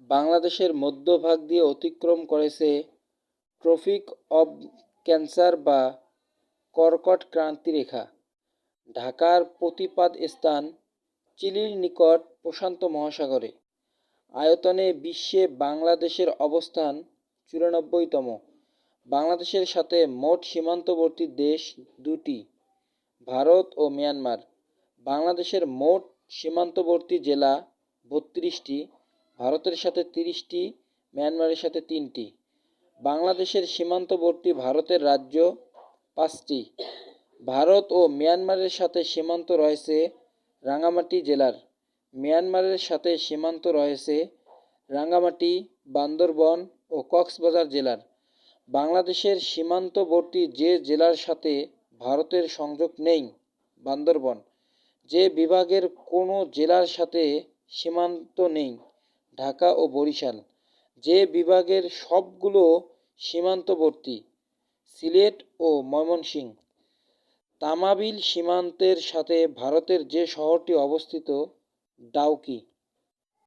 বাংলাদেশের মধ্যভাগ দিয়ে অতিক্রম করেছে ট্রফিক অব ক্যান্সার বা কর্কট ক্রান্তি রেখা। ঢাকার প্রতিপাদ স্থান চিলির নিকট প্রশান্ত মহাসাগরে। আয়তনে বিশ্বে বাংলাদেশের অবস্থান চুরানব্বইতম। বাংলাদেশের সাথে মোট সীমান্তবর্তী দেশ দুটি, ভারত ও মিয়ানমার। বাংলাদেশের মোট সীমান্তবর্তী জেলা বত্রিশটি। ভারতের সাথে তিরিশটি, মিয়ানমারের সাথে তিনটি। বাংলাদেশের সীমান্তবর্তী ভারতের রাজ্য পাঁচটি। ভারত ও মিয়ানমারের সাথে সীমান্ত রয়েছে রাঙ্গামাটি জেলার। মিয়ানমারের সাথে সীমান্ত রয়েছে রাঙ্গামাটি, বান্দরবন ও কক্সবাজার জেলার। বাংলাদেশের সীমান্তবর্তী যে জেলার সাথে ভারতের সংযোগ নেই, বান্দরবন, যে বিভাগের কোনো জেলার সাথে সীমান্ত নেই। ঢাকা ও বরিশাল, যে বিভাগের সবগুলো সীমান্তবর্তী, সিলেট ও ময়মনসিংহ। তামাবিল সীমান্তের সাথে ভারতের যে শহরটি অবস্থিত, ডাউকি।